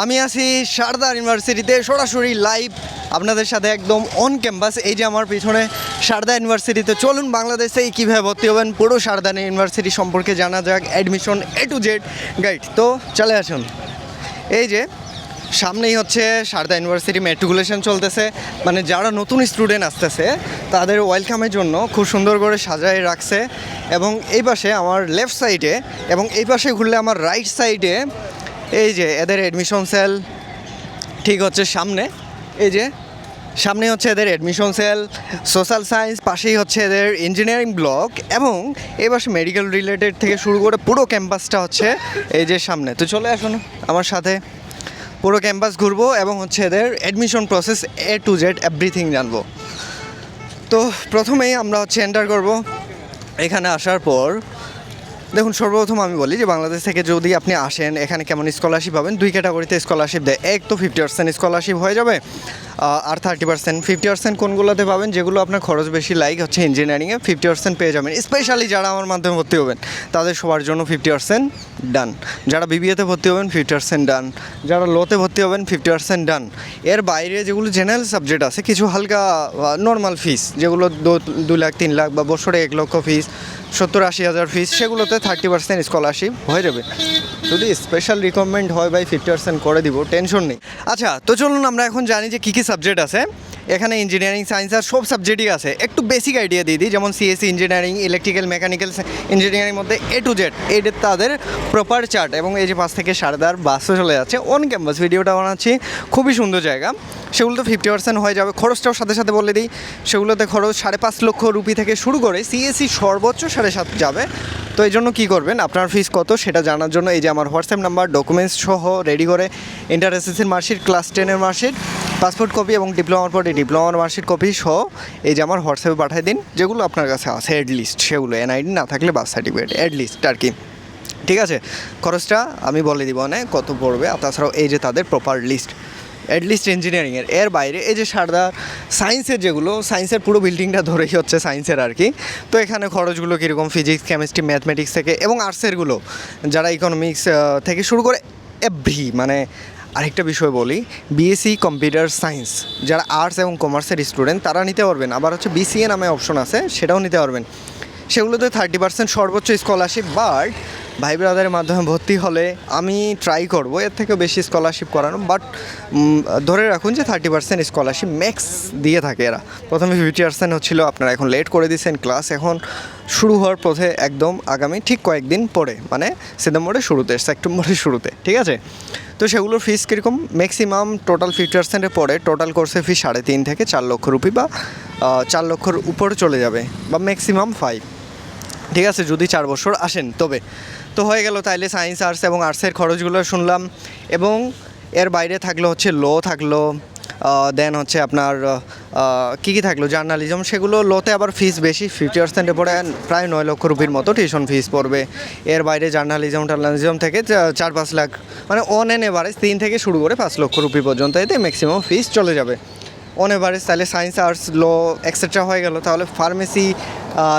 আমি আছি সারদা ইউনিভার্সিটিতে, সরাসরি লাইভ আপনাদের সাথে একদম অন ক্যাম্পাস এই যে আমার পিছনে সারদা ইউনিভার্সিটিতে চলুন, বাংলাদেশে কীভাবে ভর্তি হবেন? পুরো সারদা ইউনিভার্সিটি সম্পর্কে জানা যাক। Admission A to Z guide তো চলে আসুন। এই যে সামনেই হচ্ছে সারদা ইউনিভার্সিটি মেট্রিকুলেশন চলতেছে। মানে যারা নতুন স্টুডেন্ট আসতেছে, তাদের ওয়েলকামের জন্য খুব সুন্দর করে সাজায় রাখছে। এবং এই পাশে আমার লেফট সাইডে এবং এই পাশে ঘুরলে আমার রাইট সাইডে এই যে এদের অ্যাডমিশন সেল ঠিক হচ্ছে সামনে। এই যে সামনে হচ্ছে এদের অ্যাডমিশন সেল সোশ্যাল সায়েন্স পাশেই হচ্ছে এদের ইঞ্জিনিয়ারিং ব্লক এবং পাশে মেডিকেল রিলেটেড থেকে শুরু করে পুরো ক্যাম্পাসটা হচ্ছে এই যে সামনে। তো চলে আসুন আমার সাথে। পুরো ক্যাম্পাস ঘুরবো এবং হচ্ছে এদের admission process A to Z everything জানব। তো প্রথমেই আমরা হচ্ছে এন্টার করব। এখানে আসার পর দেখুন, সর্বপ্রথম আমি বলি যে বাংলাদেশ থেকে যদি আপনি আসেন, এখানে কেমন স্কলারশিপ পাবেন? দুই ক্যাটাগরিতে স্কলারশিপ দেয়। এক তো ফিফটি পার্সেন্ট স্কলারশিপ হয়ে যাবে। আর থার্টি পার্সেন্ট ফিফটি পার্সেন্ট কোনগুলোতে পাবেন? যেগুলো আপনার খরচ বেশি লাইক হচ্ছে ইঞ্জিনিয়ারিংয়ে ফিফটি পার্সেন্ট পেয়ে যাবেন। স্পেশালি যারা আমার মাধ্যমে ভর্তি হবেন, তাদের সবার জন্য ফিফটি পার্সেন্ট ডান যারা বিবিএতে ভর্তি হবেন ফিফটি পার্সেন্ট ডান যারা লোতে ভর্তি হবেন ফিফটি পার্সেন্ট ডান এর বাইরে যেগুলো জেনারেল সাবজেক্ট আছে, কিছু হালকা নর্মাল ফিস যেগুলো দু- লাখ, তিন লাখ বা বছরে এক লক্ষ ফিস সত্তর, আশি হাজার ফিস সেগুলোতে থার্টি পার্সেন্ট স্কলারশিপ হয়ে যাবে। যদি স্পেশাল রিকমেন্ড হয় বাই ফিফটি পার্সেন্ট করে দিব টেনশন নেই। আচ্ছা তো চলুন আমরা এখন জানি যে কী কী সাবজেক্ট আছে। এখানে ইঞ্জিনিয়ারিং সায়েন্স আর সব সাবজেক্টই আছে। একটু বেসিক আইডিয়া দিয়ে দিই, যেমন CSC engineering electrical mechanical engineering মধ্যে এ টু জেড এইটা তাদের প্রপার চার্ট এবং এই যে পাঁচ থেকে সারদার বাসও চলে যাচ্ছে। অন ক্যাম্পাস ভিডিওটা বানাচ্ছি, খুবই সুন্দর জায়গা। সেগুলো তো ফিফটি পার্সেন্ট হয়ে যাবে, খরচটাও সাথে সাথে বলে দিই। সেগুলোতে খরচ সাড়ে পাঁচ লক্ষ রুপি থেকে শুরু করে সিএসসি সর্বোচ্চ সাড়ে সাত যাবে। তো এই জন্য কী করবেন, আপনার ফিস কত সেটা জানার জন্য এই যে আমার হোয়াটসঅ্যাপ নাম্বার ডকুমেন্টস সহ রেডি করে ইন্টার এসএসসির মার্কশিট ক্লাস টেনের মার্কশিট পাসপোর্ট কপি এবং ডিপ্লোমার পরে ডিপ্লোমার মার্কশিট কপি সহ এই যে আমার হোয়াটসঅ্যাপে পাঠিয়ে দিন, যেগুলো আপনার কাছে আছে অ্যাড লিস্ট সেগুলো এনআইডি না থাকলে বার্থ সার্টিফিকেট অ্যাড লিস্ট আর কি। ঠিক আছে? খরচটা আমি বলে দিব না কত পড়বে তাছাড়াও এই যে তাদের প্রপার লিস্ট অ্যাটলিস্ট ইঞ্জিনিয়ারিংয়ের এর। বাইরে এই যে সারদা সায়েন্সের যেগুলো সায়েন্সের পুরো বিল্ডিংটা ধরেই হচ্ছে সায়েন্সের আর কি। তো এখানে খরচগুলো কীরকম? ফিজিক্স কেমিস্ট্রি ম্যাথমেটিক্স থেকে, এবং আর্টসেরগুলো যারা ইকোনমিক্স থেকে শুরু করে এভরি মানে আরেকটা বিষয় বলি বিএসসি কম্পিউটার সায়েন্স যারা আর্টস এবং কমার্সের স্টুডেন্ট তারা নিতে পারবেন। আবার হচ্ছে বিসিএ নামে অপশন আছে, সেটাও নিতে পারবেন। সেগুলোতে থার্টি পার্সেন্ট সর্বোচ্চ স্কলারশিপ বাট ভাই ব্রাদারের মাধ্যমে ভর্তি হলে আমি ট্রাই করব, এর থেকে বেশি স্কলারশিপ করানো বাট ধরে রাখুন যে থার্টি পার্সেন্ট স্কলারশিপ ম্যাক্স দিয়ে থাকে এরা। প্রথমে ফিফটি পার্সেন্ট হচ্ছিল, আপনারা এখন লেট করে দিয়েছেন ক্লাস এখন শুরু হওয়ার পথে একদম আগামী ঠিক কয়েকদিন পরে মানে সেপ্টেম্বরের শুরুতে সেপ্টেম্বরের শুরুতে, ঠিক আছে? তো সেগুলোর ফিস কীরকম? ম্যাক্সিমাম টোটাল ফিফটি পার্সেন্টের পড়ে টোটাল কোর্সের ফি সাড়ে তিন থেকে চার লক্ষ রুপি বা চার লক্ষর উপরে চলে যাবে বা ম্যাক্সিমাম ফাইভ ঠিক আছে, যদি চার বছর আসেন তবে। তো হয়ে গেল তাইলে সায়েন্স আর্টস এবং আর্টসের খরচগুলো শুনলাম এবং এর বাইরে থাকল হচ্ছে ল থাকল দেন হচ্ছে আপনার কী কী থাকল? জার্নালিজম সেগুলো লোতে আবার ফিস বেশি ফিফটি পার্সেন্টে পড়ে প্রায় নয় লক্ষ রুপির মতো টিউশন ফিস পড়বে। এর বাইরে জার্নালিজম টার্নালিজম থেকে চার পাঁচ লাখ মানে অন এন এভারেজ তিন থেকে শুরু করে পাঁচ লক্ষ রুপি পর্যন্ত এতে ম্যাক্সিমাম ফিস চলে যাবে। অন এভারেজ তাহলে সায়েন্স আর্টস ল এক্সেট্রা হয়ে গেল। তাহলে ফার্মেসি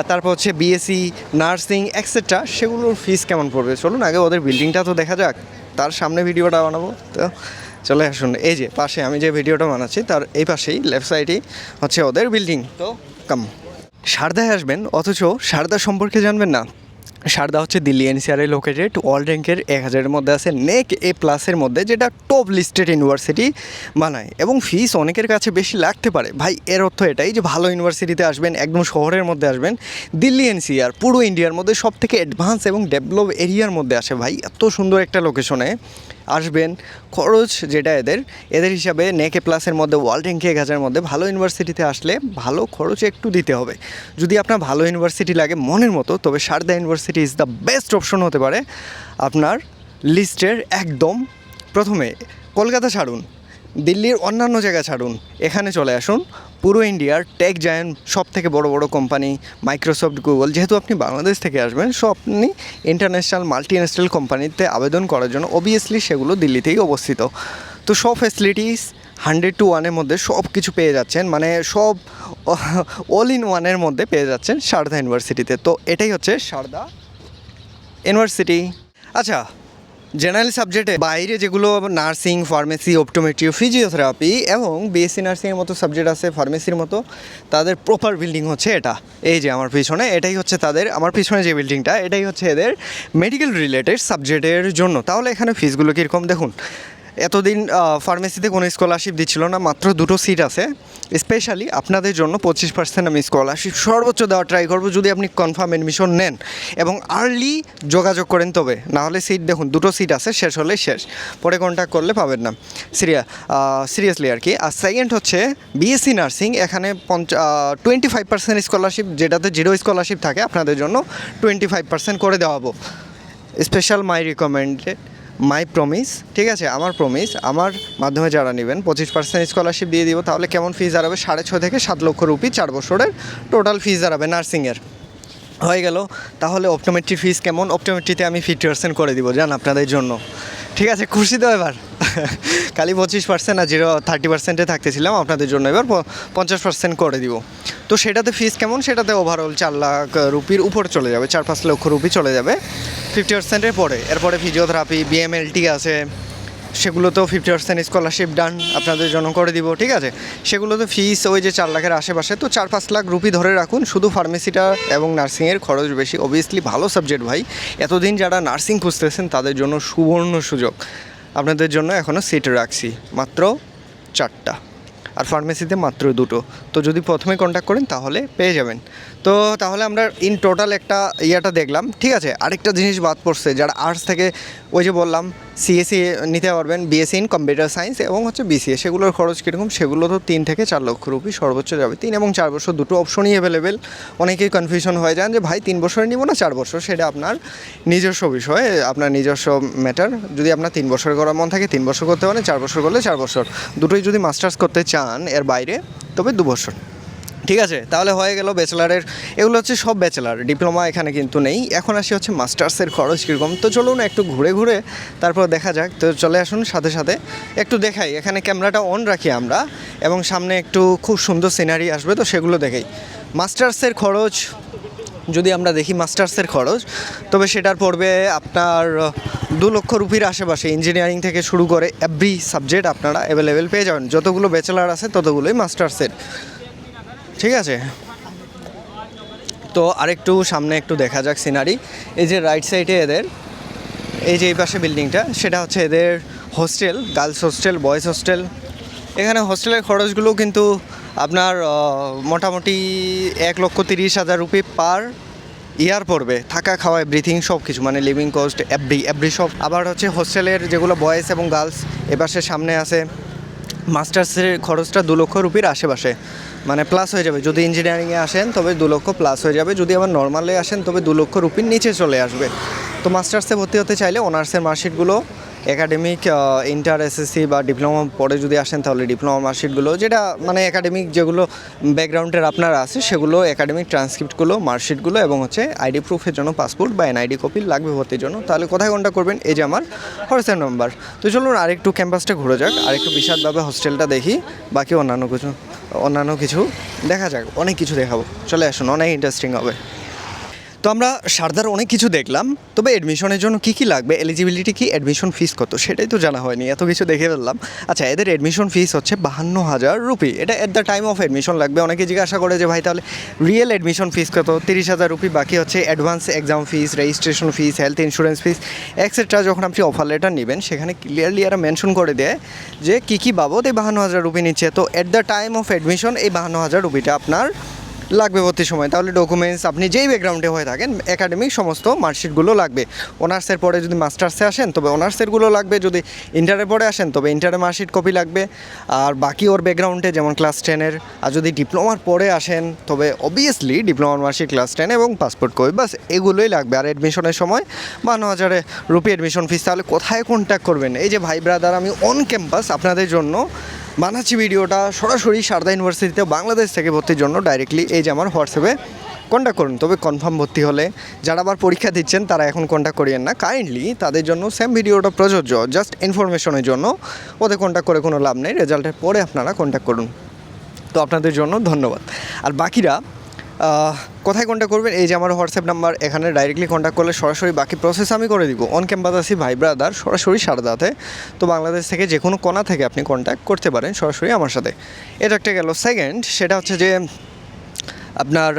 তারপর হচ্ছে বিএসসি নার্সিং এক্সেট্রা সেগুলোর ফিস কেমন পড়বে? চলুন আগে ওদের বিল্ডিংটা তো দেখা যাক। তার সামনে ভিডিওটা বানাবো। তো চলে আসুন। এই যে পাশে আমি যে ভিডিওটা বানাচ্ছি, তার এই পাশেই লেফট সাইডেই হচ্ছে ওদের বিল্ডিং তো কাম সারদায় আসবেন, অথচ সারদা সম্পর্কে জানবেন না। সারদা হচ্ছে দিল্লি এনসিআরে লোকেটেড ওয়ার্ল্ড র্যাঙ্কের এক হাজারের মধ্যে আছে, নেক এ প্লাসের মধ্যে যেটা টপ লিস্টেড ইউনিভার্সিটি বানায়। এবং ফিস অনেকের কাছে বেশি লাগতে পারে। ভাই, এর অর্থ এটাই যে ভালো ইউনিভার্সিটিতে আসবেন, একদম শহরের মধ্যে আসবেন। দিল্লি এনসিআর, পুরো ইন্ডিয়ার মধ্যে সব থেকে অ্যাডভান্স এবং ডেভেলপ এরিয়ার মধ্যে আসে। ভাই, এত সুন্দর একটা লোকেশনে আসবেন, খরচ যেটা এদের এদের হিসাবে নেকে প্লাসের মধ্যে, ওয়ার্ল্ড র্যাঙ্কে হাজারের মধ্যে ভালো ইউনিভার্সিটিতে আসলে ভালো খরচ একটু দিতে হবে। যদি আপনার ভালো ইউনিভার্সিটি লাগে মনের মতো, তবে Sharda university is the best option হতে পারে। আপনার লিস্টের একদম প্রথমে কলকাতা ছাড়ুন, দিল্লির অন্যান্য জায়গা ছাড়ুন, এখানে চলে আসুন পুরো ইন্ডিয়ার টেক জায়ান্ট সব থেকে বড় বড় কোম্পানি মাইক্রোসফট গুগল যেহেতু আপনি বাংলাদেশ থেকে আসবেন সো আপনি ইন্টারন্যাশনাল মাল্টি ন্যাশনাল কোম্পানিতে আবেদন করার জন্য অবভিয়াসলি সেগুলো দিল্লিতেই অবস্থিত। তো সব ফ্যাসিলিটিস হান্ড্রেড টু ওয়ানের মধ্যে সব কিছু পেয়ে যাচ্ছেন মানে সব অল ইন ওয়ানের মধ্যে পেয়ে যাচ্ছেন সারদা ইউনিভার্সিটিতে তো। এটাই হচ্ছে সারদা ইউনিভার্সিটি আচ্ছা জেনারেল সাবজেক্টে বাইরে যেগুলো নার্সিং ফার্মেসি অপটোমেট্রি ফিজিওথেরাপি এবং বিএসসি নার্সিংয়ের মতো সাবজেক্ট আছে ফার্মেসির মতো, তাদের প্রপার বিল্ডিং হচ্ছে এটা। এই যে আমার পিছনে, এটাই হচ্ছে তাদের, আমার পিছনে যে বিল্ডিংটা এটাই হচ্ছে এদের মেডিকেল রিলেটেড সাবজেক্টের জন্য। তাহলে এখানে ফিজগুলো কীরকম? দেখুন এতদিন ফার্মেসিতে কোনো স্কলারশিপ দিচ্ছিল না, মাত্র দুটো সিট আছে। স্পেশালি আপনাদের জন্য পঁচিশ পার্সেন্ট আমি স্কলারশিপ সর্বোচ্চ দেওয়ার ট্রাই করব যদি আপনি কনফার্ম এডমিশন নেন এবং আর্লি যোগাযোগ করেন তবে। নাহলে সিট দেখুন, দুটো সিট আছে, শেষ হলে শেষ। পরে কন্ট্যাক্ট করলে পাবেন না। সিরিয়া সিরিয়াসলি আর কি। আর সেকেন্ড হচ্ছে বিএসসি নার্সিং এখানে পঞ্চা টোয়েন্টি ফাইভ পার্সেন্ট স্কলারশিপ যেটাতে জিরো স্কলারশিপ থাকে, আপনাদের জন্য টোয়েন্টি ফাইভ পার্সেন্ট করে দেওয়া হব special my recommended my promise ঠিক আছে? আমার প্রমিস আমার মাধ্যমে যারা নেবেন, পঁচিশ পার্সেন্ট স্কলারশিপ দিয়ে দিব, তাহলে কেমন ফিজ দাঁড়াবে? সাড়ে ছয় থেকে সাত লক্ষ রুপি চার বছরের টোটাল ফিজ দাঁড়াবে নার্সিংয়ের হয়ে গেল। তাহলে অপটোমেট্রি ফিস কেমন? অপটোমেট্রিতে আমি ফিফটি পার্সেন্ট করে দিব, জান আপনাদের জন্য। ঠিক আছে? খুশি তো এবার? খালি পঁচিশ পার্সেন্ট আর জিরো থার্টি পার্সেন্টে থাকতেছিলাম আপনাদের জন্য। এবার পঞ্চাশ পার্সেন্ট করে দিব। তো সেটাতে ফিস কেমন? সেটাতে ওভারঅল চার লাখ রুপির উপর চলে যাবে, চার পাঁচ লক্ষ রুপি চলে যাবে ফিফটি পার্সেন্টের পরে। এরপরে ফিজিওথেরাপি বিএমএলটি আছে, সেগুলোতেও ফিফটি পার্সেন্ট স্কলারশিপ ডান আপনাদের জন্য করে দিব, ঠিক আছে? সেগুলোতে ফিস ওই যে চার লাখের আশেপাশে, তো চার পাঁচ লাখ রুপি ধরে রাখুন, শুধু ফার্মেসিটা এবং নার্সিংয়ের খরচ বেশি। অবভিয়াসলি ভালো সাবজেক্ট ভাই। এতদিন যারা নার্সিং খুঁজতেছেন, তাদের জন্য সুবর্ণ সুযোগ। আপনাদের জন্য এখনও সিট রাখছি। মাত্র চারটা। আর ফার্মেসিতে মাত্র দুটো। তো যদি প্রথমে কন্ট্যাক্ট করেন তাহলে পেয়ে যাবেন। তো তাহলে আমরা ইন টোটাল একটা ইয়াটা দেখলাম। ঠিক আছে? আরেকটা জিনিস বাদ পড়ছে, যারা আর্টস থেকে ওই যে বললাম সিএসসি নিতে পারবেন বিএসসি ইন কম্পিউটার সায়েন্স এবং হচ্ছে বিসিএ সেগুলোর খরচ কীরকম? সেগুলো তো তিন থেকে চার লক্ষ রুপি সর্বোচ্চ যাবে। তিন এবং চার বছর দুটো অপশনই অ্যাভেলেবেল অনেকেই কনফিউশন হয়ে যান যে, ভাই, তিন বছরে নিব না চার বছর? সেটা আপনার নিজস্ব বিষয়, আপনার নিজস্ব ম্যাটার যদি আপনার তিন বছর করার মন থাকে, তিন বছর করতে পারেন, চার বছর করলে চার বছর। দুটোই যদি মাস্টার্স করতে চান এর বাইরে, তবে দু বছর। ঠিক আছে, তাহলে হয়ে গেল ব্যাচেলারের এগুলো হচ্ছে সব ব্যাচেলার ডিপ্লোমা এখানে কিন্তু নেই। এখন আসি হচ্ছে মাস্টার্সের খরচ কীরকম। তো চলুন একটু ঘুরে ঘুরে, তারপর দেখা যাক। তো চলে আসুন সাথে সাথে। একটু দেখাই, এখানে ক্যামেরাটা অন রাখি আমরা, এবং সামনে একটু খুব সুন্দর সিনারি আসবে, তো সেগুলো দেখাই। মাস্টার্সের খরচ, যদি আমরা দেখি মাস্টার্সের খরচ, তবে সেটার পড়বে আপনার দু লক্ষ রুপির আশেপাশে। ইঞ্জিনিয়ারিং থেকে শুরু করে এভরি সাবজেক্ট আপনারা অ্যাভেলেবেল পেয়ে যাবেন। যতগুলো ব্যাচেলার আছে, ততগুলোই মাস্টার্সের ঠিক আছে? তো আরেকটু সামনে একটু দেখা যাক সিনারি এই যে রাইট সাইডে এদের, এই যে এই পাশে বিল্ডিংটা সেটা হচ্ছে এদের hostel girls hostel boys hostel এখানে হোস্টেলের খরচগুলো কিন্তু আপনার মোটামুটি এক লক্ষ তিরিশ হাজার রুপি পার ইয়ার পড়বে। থাকা, খাওয়া এভরিথিং সব কিছু মানে লিভিং কস্ট এভরি এভরি সব। আবার হচ্ছে হোস্টেলের যেগুলো বয়েজ এবং গার্লস এপাশে সামনে আছে মাস্টার্সের খরচটা দু লক্ষ রুপির আশেপাশে। মানে প্লাস হয়ে যাবে। যদি ইঞ্জিনিয়ারিংয়ে আসেন, তবে দু লক্ষ প্লাস হয়ে যাবে। যদি আবার নর্মালে আসেন, তবে দু লক্ষ রুপির নিচে চলে আসবে। তো মাস্টার্সে ভর্তি হতে চাইলে অনার্সের মার্কশিটগুলো একাডেমিক ইন্টার এসএসসি বা ডিপ্লোমা পরে যদি আসেন তাহলে ডিপ্লোমা মার্কশিটগুলো যেটা মানে একাডেমিক যেগুলো ব্যাকগ্রাউন্ডের আপনার আছে, সেগুলো একাডেমিক ট্রান্সক্রিপ্টগুলো মার্কশিটগুলো এবং হচ্ছে আইডি প্রুফের জন্য পাসপোর্ট বা এনআইডি কপি লাগবে ভর্তির জন্য, তাহলে কোথায় কোনটা করবেন? এই যে আমার হোয়াটসঅ্যাপ নাম্বার তো চলুন আরেকটু ক্যাম্পাসটা ঘুরে যাক, আরেকটু বিশালভাবে হোস্টেলটা দেখি, বাকি অন্যান্য কিছু অন্যান্য কিছু দেখা যাক, অনেক কিছু দেখাবো। চলে আসুন, অনেক ইন্টারেস্টিং হবে। তো আমরা সারদার অনেক কিছু দেখলাম, তবে অ্যাডমিশনের জন্য কী কী লাগবে এলিজিবিলিটি কি অ্যাডমিশন ফিস কত, সেটাই তো জানা হয়নি, এত কিছু দেখে ফেললাম। আচ্ছা এদের অ্যাডমিশন ফিস হচ্ছে বাহান্ন হাজার রুপি, এটা at the time of admission লাগবে, অনেকে জিজ্ঞাসা করে যে ভাই তাহলে রিয়েল অ্যাডমিশন ফিস কত, তিরিশ হাজার রুপি, বাকি হচ্ছে advance exam fees registration fees health insurance fees etcetera যখন আপনি অফার লেটার নেবেন, সেখানে ক্লিয়ারলি এরা মেনশন করে দেয় যে কী কী বাবদ এই বাহান্ন হাজার রুপি নিচ্ছে। তো at the time of admission এই বাহান্ন হাজার রুপিটা আপনার লাগবে ভর্তির সময়। তাহলে ডকুমেন্টস আপনি যেই ব্যাকগ্রাউন্ডে হয়ে থাকেন একাডেমিক সমস্ত মার্কশিটগুলো লাগবে। অনার্সের পরে যদি মাস্টার্সে আসেন, তবে অনার্সেরগুলো লাগবে। যদি ইন্টারের পরে আসেন, তবে ইন্টারের মার্কশিট কপি লাগবে। আর বাকি ওর ব্যাকগ্রাউন্ডে যেমন ক্লাস টেনের আর যদি ডিপ্লোমার পরে আসেন, তবে অবভিয়াসলি ডিপ্লোমার মার্কশিট ক্লাস টেন এবং পাসপোর্ট কপি বাস এগুলোই লাগবে। আর অ্যাডমিশনের সময় বান্ন হাজারে রুপি অ্যাডমিশন ফিস তাহলে কোথায় কন্ট্যাক্ট করবেন? এই যে ভাই ব্রাদার আমি অন ক্যাম্পাস আপনাদের জন্য বানাচ্ছি ভিডিওটা সরাসরি সারদা ইউনিভার্সিটিতে বাংলাদেশ থেকে ভর্তির জন্য ডাইরেক্টলি এই যে আমার হোয়াটসঅ্যাপে কন্ট্যাক্ট করুন। তবে কনফার্ম ভর্তি হলে যারা আবার পরীক্ষা দিচ্ছেন, তারা এখন কন্ট্যাক্ট করিয়েন না। কাইন্ডলি তাদের জন্য সেম ভিডিওটা প্রযোজ্য জাস্ট ইনফরমেশনের জন্য। ওদের কন্ট্যাক্ট করে কোনো লাভ নেই। রেজাল্টের পরে আপনারা কন্ট্যাক্ট করুন। তো আপনাদের জন্য ধন্যবাদ। আর বাকিরা কোথায় কন্ট্যাক্ট করবেন? এই যে আমার হোয়াটসঅ্যাপ নাম্বার এখানে ডাইরেক্টলি কন্ট্যাক্ট করলে সরাসরি বাকি প্রসেস আমি করে দিব। অন ক্যাম্পাস আছি ভাই ব্রাদার সরাসরি সারদাতে। তো বাংলাদেশ থেকে যে কোনো কোনা থেকে আপনি কন্ট্যাক্ট করতে পারেন সরাসরি আমার সাথে। এটা একটা গেল। সেকেন্ড সেটা হচ্ছে যে, আপনার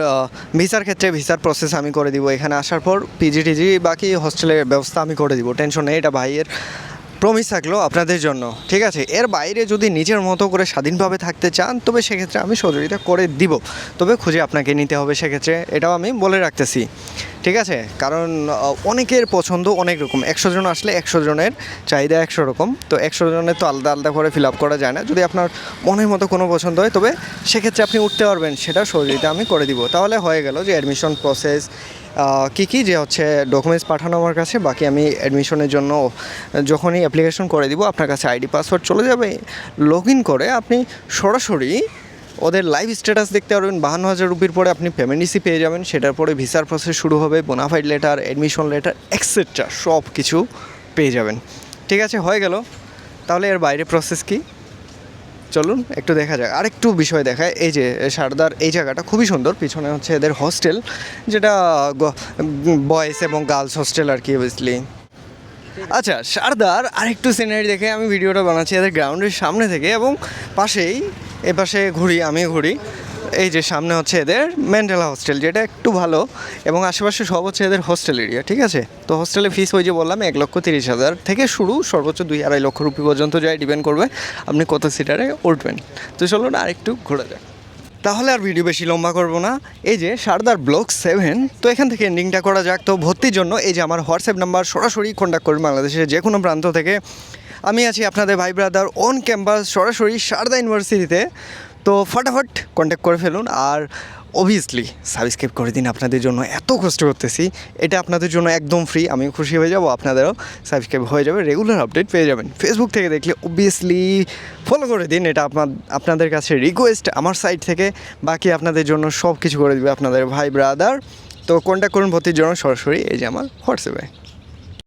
ভিসার ক্ষেত্রে ভিসার প্রসেস আমি করে দিব। এখানে আসার পর পিজি টিজি বাকি হোস্টেলের ব্যবস্থা আমি করে দিব। টেনশন নেই, এটা ভাইয়ের প্রমিস থাকল আপনাদের জন্য। ঠিক আছে? এর বাইরে যদি নিজের মতো করে স্বাধীনভাবে থাকতে চান, তবে সেক্ষেত্রে আমি সহযোগিতা করে দিব। তবে খুঁজে আপনাকে নিতে হবে সেক্ষেত্রে। এটাও আমি বলে রাখতেছি। ঠিক আছে? কারণ অনেকের পছন্দ অনেক রকম। একশো জন আসলে একশো জনের চাহিদা একশো রকম। তো একশো জনের তো আলাদা আলাদা করে ফিল আপ করা যায় না। যদি আপনার মনের মতো কোনো পছন্দ হয়, তবে সেক্ষেত্রে আপনি উঠতে পারবেন, সেটা সহযোগিতা আমি করে দিব। তাহলে হয়ে গেল যে অ্যাডমিশন প্রসেস কী কী যে হচ্ছে ডকুমেন্টস পাঠানো আমার কাছে, বাকি আমি অ্যাডমিশনের জন্য যখনই অ্যাপ্লিকেশন করে দিব, আপনার কাছে আইডি পাসওয়ার্ড চলে যাবে। লগ ইন করে আপনি সরাসরি ওদের লাইভ স্ট্যাটাস দেখতে পারবেন। বাহান্ন হাজার রুপির পরে আপনি ইসি পেয়ে যাবেন। সেটার পরে ভিসার প্রসেস শুরু হবে bonafide letter admission letter etcetera সব কিছু পেয়ে যাবেন। ঠিক আছে, হয়ে গেল। তাহলে এর বাইরে প্রসেস কি? চলুন, একটু দেখা যাক। আরেকটু বিষয় দেখায়। এই যে, সারদার এই জায়গাটা খুবই সুন্দর। পিছনে হচ্ছে এদের হস্টেল যেটা বয়েজ এবং গার্লস হস্টেল আর কি অবভিয়াসলি আচ্ছা সারদার আরেকটু সিনারি দেখে আমি ভিডিওটা বানাচ্ছি। এদের গ্রাউন্ডের সামনে থেকে এবং পাশেই এ পাশে ঘুরি আমি ঘুরি। এই যে সামনে হচ্ছে এদের মেন্টাল হস্টেল যেটা একটু ভালো এবং আশেপাশে সব হচ্ছে এদের হোস্টেল এরিয়া ঠিক আছে? তো হোস্টেলের ফিস ওই যে বললাম, এক লক্ষ তিরিশ হাজার থেকে শুরু সর্বোচ্চ দুই আড়াই লক্ষ রুপি পর্যন্ত যায় ডিপেন্ড করবে, আপনি কত সিটারে উঠবেন। তো চলুন আর একটু ঘোরা যাক। তাহলে আর ভিডিও বেশি লম্বা করব না। এই যে সারদার ব্লক সেভেন তো এখান থেকে এন্ডিংটা করা যাক। তো ভর্তির জন্য এই যে আমার হোয়াটসঅ্যাপ নাম্বার সরাসরি কন্ট্যাক্ট করুন বাংলাদেশের যে কোনো প্রান্ত থেকে। আমি আছি আপনাদের ভাই ব্রাদার অন ক্যাম্পাস সরাসরি সারদা ইউনিভার্সিটিতে তো ফটাফট কন্ট্যাক্ট করে ফেলুন আর অবভিয়াসলি সাবস্ক্রাইব করে দিন আপনাদের জন্য। এত কষ্ট করতেছি, এটা আপনাদের জন্য একদম ফ্রি আমিও খুশি হয়ে যাব, আপনাদেরও সাবস্ক্রাইব হয়ে যাবে রেগুলার আপডেট পেয়ে যাবেন। ফেসবুক থেকে দেখলে অবভিয়াসলি ফলো করে দিন, এটা আপনার আপনাদের কাছে রিকোয়েস্ট আমার সাইড থেকে। বাকি আপনাদের জন্য সব কিছু করে দিবে আপনাদের ভাই ব্রাদার তো কন্ট্যাক্ট করুন ভর্তির জন্য সরাসরি, এই যে আমার হোয়াটসঅ্যাপে